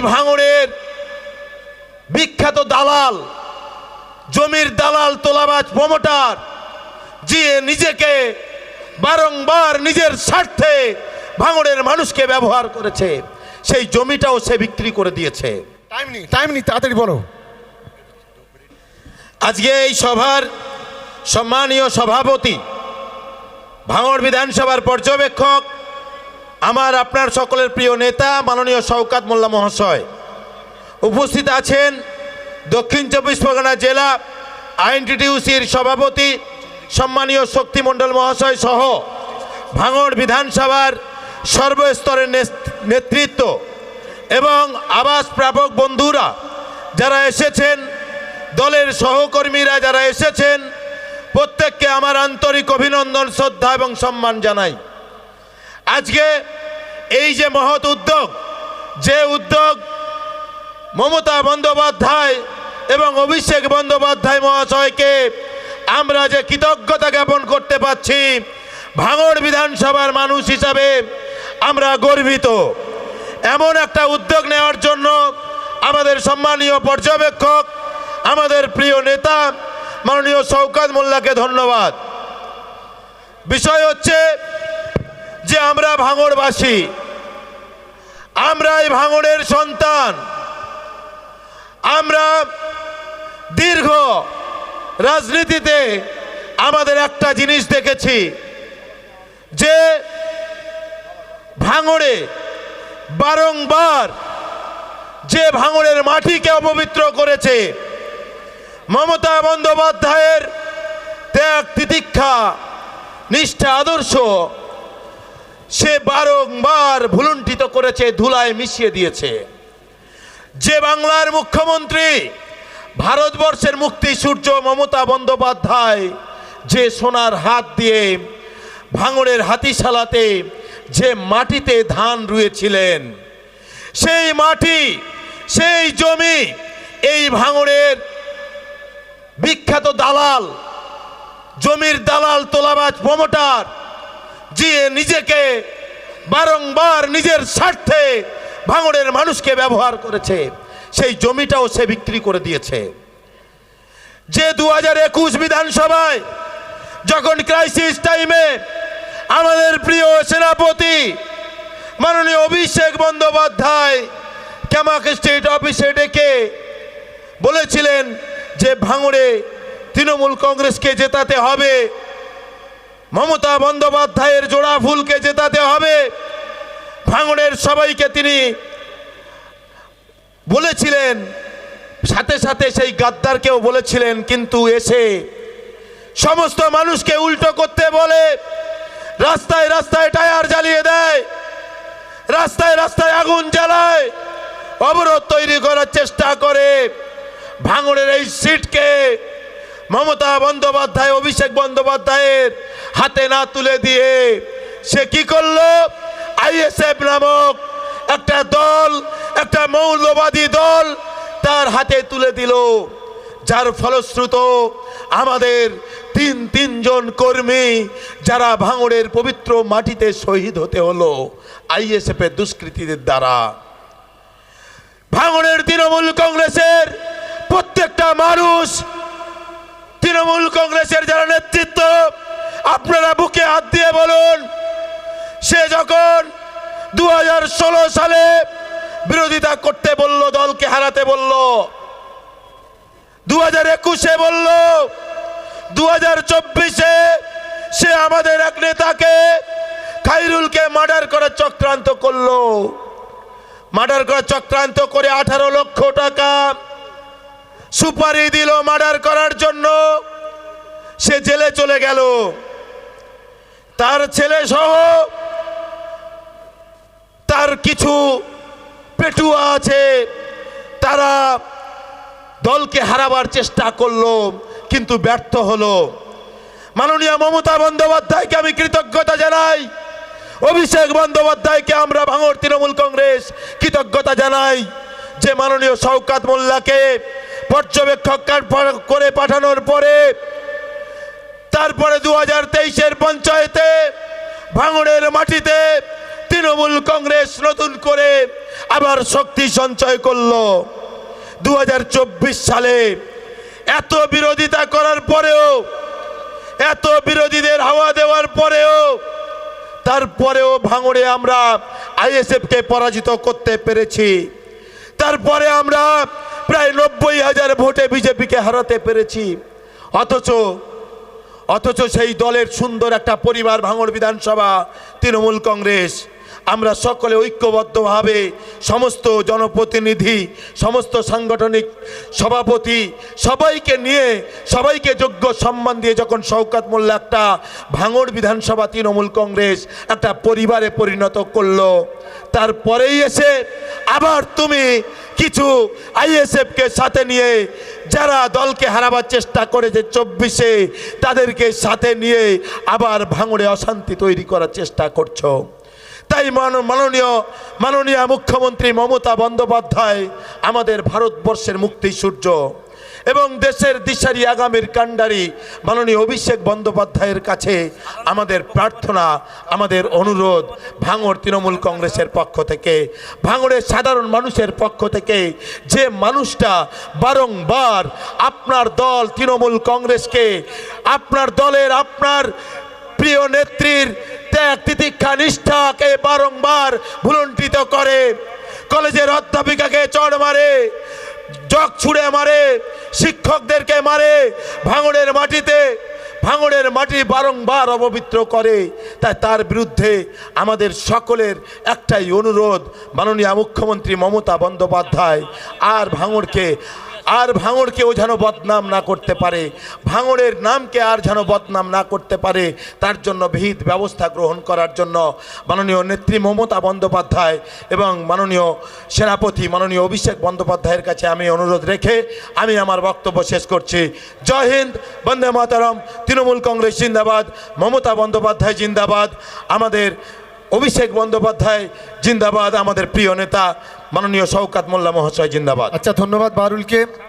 ভাঙড়ের বিখ্যাত দালাল জমির দালাল তোলাবাজ প্রমোটার যে নিজেকে বারংবার নিজের স্বার্থে ভাঙড়ের মানুষকে ব্যবহার করেছে সেই জমিটাও সে বিক্রি করে দিয়েছে। টাইম নেই টাইম নেই তাড়াতাড়ি বলো। আজকে এই সভার সম্মানীয় সভাপতি ভাঙড় বিধানসভার পর্যবেক্ষক আমার আপনার সকলের প্রিয় নেতা, মাননীয় শওকাত মোল্লা মহাশয়, উপস্থিত আছেন দক্ষিণ চব্বিশ পরগনা জেলা আইনটিটিউসির সভাপতি, সম্মানীয় শক্তিমণ্ডল মহাশয় সহ ভাঙড় বিধানসভার সর্বস্তরের নেতৃত্ব এবং আবাস প্রাপক বন্ধুরা যারা এসেছেন, দলের সহকর্মীরা যারা এসেছেন, প্রত্যেককে আমার আন্তরিক অভিনন্দন, শ্রদ্ধা এবং সম্মান জানাই। আজকে এই যে মহৎ উদ্যোগ, যে উদ্যোগ মমতা বন্দ্যোপাধ্যায় এবং অভিষেক বন্দ্যোপাধ্যায় মহাশয়কে আমরা যে কৃতজ্ঞতা জ্ঞাপন করতে পারছি, ভাঙড় বিধানসভার মানুষ হিসাবে আমরা গর্বিত। এমন একটা উদ্যোগ নেওয়ার জন্য আমাদের সম্মানীয় পর্যবেক্ষক, আমাদের প্রিয় নেতা মাননীয় শওকাত মোল্লাকে ধন্যবাদ। বিষয় হচ্ছে আমরা ভাঙড়বাসী। আমরা এই ভাঙড়ের সন্তান। আমরা দীর্ঘ রাজনীতিতে আমাদের একটা জিনিস দেখেছি, যে ভাঙড়ে বারংবার যে ভাঙড়ের মাটিকে অপবিত্র করেছে, মমতা বন্দ্যোপাধ্যায়ের ত্যাগ তিতিক্ষা নিষ্ঠা, আদর্শ সে বারংবার ভুলুণ্ঠিত করেছে, ধুলায় মিশিয়ে দিয়েছে। যে বাংলার মুখ্যমন্ত্রী, ভারতবর্ষের মুক্তি সূর্য মমতা বন্দ্যোপাধ্যায়, যে সোনার হাত দিয়ে ভাঙড়ের হাতিশালাতে যে মাটিতে ধান রুয়েছিলেন, সেই মাটি, সেই জমি, এই ভাঙড়ের বিখ্যাত দালাল, জমির দালাল তোলাবাজ প্রমোটার যে নিজেকে বারংবার নিজের স্বার্থে ভাঙড়ের মানুষকে ব্যবহার করেছে, সেই জমিটাও সে বিক্রি করে দিয়েছে। যে দু হাজার একুশ বিধানসভায় যখন ক্রাইসিস টাইমে আমাদের প্রিয় সেনাপতি মাননীয় অভিষেক বন্দ্যোপাধ্যায় ক্যামাক স্টেট অফিসে ডেকে বলেছিলেন যে ভাঙড়ে তৃণমূল কংগ্রেসকে জেতাতে হবে। মমতা বন্দ্যোপাধ্যায়ের জোড়া ফুলকে জেতাতে হবে। ভাঙড়ের সবাইকে তিনি বলেছিলেন, সাথে সাথে সেই গাদ্দারকেও বলেছিলেন, কিন্তু এসে সমস্ত মানুষকে উল্টো করতে বলে, রাস্তায় রাস্তায় টায়ার জ্বালিয়ে দেয়, রাস্তায় রাস্তায় আগুন জ্বালায়, অবরোধ তৈরি করার চেষ্টা করে ভাঙড়ের এই সিটকে মমতা বন্দ্যোপাধ্যায়, অভিষেক বন্দ্যোপাধ্যায়ের হাতে না তুলে দিয়ে সে কি করল? আইএসএফ নামক একটা দল, একটা মৌলবাদী দল তার হাতে তুলে দিল। যার ফলশ্রুত আমাদের তিন তিনজন কর্মী যারা ভাঙড়ের পবিত্র মাটিতে শহীদ হতে হলো আইএসএফ এর দুষ্কৃতীদের দ্বারা। ভাঙড়ের তৃণমূল কংগ্রেসের প্রত্যেকটা মানুষ তৃণমূল কংগ্রেসের যারা নেতৃত্ব, আপনারা বুকে হাত দিয়ে বলুন, সে যখন দু সালে বিরোধিতা করতে বলল, দলকে হারাতে বলল দু হাজার একুশে বলল দু সে আমাদের এক নেতাকে খাইরুলকে মার্ডার করার চক্রান্ত করল। মার্ডার করার চক্রান্ত করে আঠারো লক্ষ টাকা সুপারি দিল মার্ডার করার জন্য। জেলে চলে গেল। তার ছেলে সহ তার কিছু পেটুয়া আছে, তারা দলকে হারাবার চেষ্টা করল, কিন্তু ব্যর্থ হলো। মাননীয় মমতা বন্দ্যোপাধ্যায়কে আমি কৃতজ্ঞতা জানাই, অভিষেক বন্দ্যোপাধ্যায়কে আমরা ভাঙর তৃণমূল কংগ্রেস কৃতজ্ঞতা জানাই, যে মাননীয় শওকাত মোল্লাকে পর্যবেক্ষক করে পাঠানোর পরে তারপরে দু হাজার তেইশের পঞ্চায়েতে ভাঙড়ের মাটিতে তৃণমূল কংগ্রেস নতুন করে আবার শক্তি সঞ্চয় করল। দু হাজার চব্বিশ সালে এত বিরোধিতা করার পরেও, এত বিরোধীদের হাওয়া দেওয়ার পরেও, তারপরেও ভাঙড়ে আমরা আইএসএফকে পরাজিত করতে পেরেছি। তারপরে আমরা প্রায় নব্বই হাজার ভোটে বিজেপিকে হারাতে পেরেছি। অথচ অথচ সেই দলের সুন্দর একটা পরিবার ভাঙড় বিধানসভা তৃণমূল কংগ্রেস। আমরা সকলে ঐক্যবদ্ধভাবে সমস্ত জনপ্রতিনিধি, সমস্ত সাংগঠনিক সভাপতি সবাইকে নিয়ে, সবাইকে যোগ্য সম্মান দিয়ে যখন শওকাত মোল্লা একটা ভাঙড় বিধানসভা তৃণমূল কংগ্রেস একটা পরিবারে পরিণত করল, তারপরেই এসে আবার তুমি কিছু আইএসএফকে সাথে নিয়ে যারা দলকে হারাবার চেষ্টা করেছে চব্বিশে, তাদেরকে সাথে নিয়ে আবার ভাঙড়ে অশান্তি তৈরি করার চেষ্টা করছ। তাই মান- মাননীয় মাননীয় মুখ্যমন্ত্রী মমতা বন্দ্যোপাধ্যায় আমাদের ভারতবর্ষের মুক্তি সূর্য এবং দেশের দিশারি আগামীর কাণ্ডারি মাননীয় অভিষেক বন্দ্যোপাধ্যায়ের কাছে আমাদের প্রার্থনা, আমাদের অনুরোধ ভাঙড় তৃণমূল কংগ্রেসের পক্ষ থেকে, ভাঙড়ের সাধারণ মানুষের পক্ষ থেকে যে মানুষটা বারংবার আপনার দল তৃণমূল কংগ্রেসকে, আপনার দলের আপনার প্রিয় নেত্রীর ত্যাগ তিতিক্ষা নিষ্ঠাকে বারংবার ভুলণ্ঠিত করে। কলেজের অধ্যাপিকাকে চড় মারে, জগ ছুঁড়ে মারে, শিক্ষকদেরকে মারে, ভাঙড়ের মাটিতে, ভাঙড়ের মাটি বারংবার অপবিত্র করে। তাই তার বিরুদ্ধে আমাদের সকলের একটাই অনুরোধ মাননীয় মুখ্যমন্ত্রী মমতা বন্দ্যোপাধ্যায়, আর ভাঙড়কে আর ভাঙড়কেও যেন বদনাম না করতে পারে, ভাঙড়ের নামকে আর যেন বদনাম না করতে পারে, তার জন্য বিহিত ব্যবস্থা গ্রহণ করার জন্য মাননীয় নেত্রী মমতা বন্দ্যোপাধ্যায় এবং মাননীয় সেনাপতি মাননীয় অভিষেক বন্দ্যোপাধ্যায়ের কাছে আমি অনুরোধ রেখে আমি আমার বক্তব্য শেষ করছি। জয় হিন্দ, বন্দে মাতারম, তৃণমূল কংগ্রেস জিন্দাবাদ, মমতা বন্দ্যোপাধ্যায় জিন্দাবাদ। আমাদের অভিষেক বন্দ্যোপাধ্যায় জিন্দাবাদ আমাদের প্রিয় নেতা মাননীয় শওকাত মোল্লা মহাশয় জিন্দাবাদ। আচ্ছা ধন্যবাদ বারুলকে।